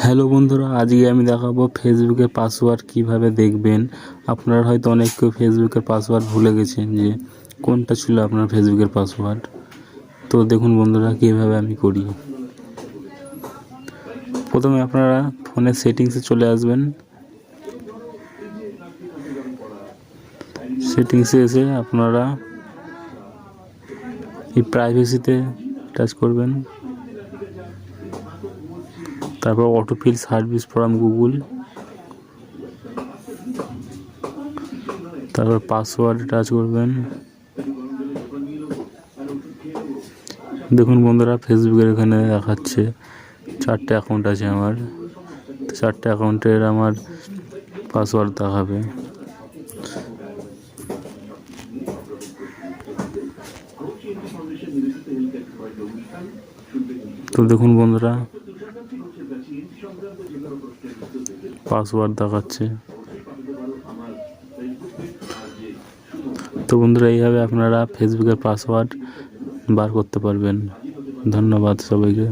Hello বন্ধুরা, আজকে আমি দেখাবো ফেসবুকের পাসওয়ার্ড কীভাবে দেখবেন। আপনারা হয়তো অনেক কেউ ফেসবুকের পাসওয়ার্ড ভুলে গেছেন যে কোনটা ছিল আপনার ফেসবুকের পাসওয়ার্ড। তো দেখুন বন্ধুরা, কীভাবে আমি করি। প্রথমে আপনারা ফোনের সেটিংসে চলে আসবেন। সেটিংসে এসে আপনারা এই প্রাইভেসিতে টাচ করবেন। তারপর অটোফিল সার্ভিস ফ্রম গুগল তারপর পাসওয়ার্ড টাচ করবেন। দেখুন বন্ধুরা ফেসবুকের এখানে দেখাচ্ছে চারটে অ্যাকাউন্ট আছে আমার। চারটে অ্যাকাউন্টের আমার পাসওয়ার্ড দেখাবে। তো দেখুন বন্ধুরা পাসওয়ার্ড দেখাচ্ছে। তো বন্ধুরা এইভাবে আপনারা ফেসবুকের পাসওয়ার্ড বার করতে পারবেন। ধন্যবাদ সবাইকে।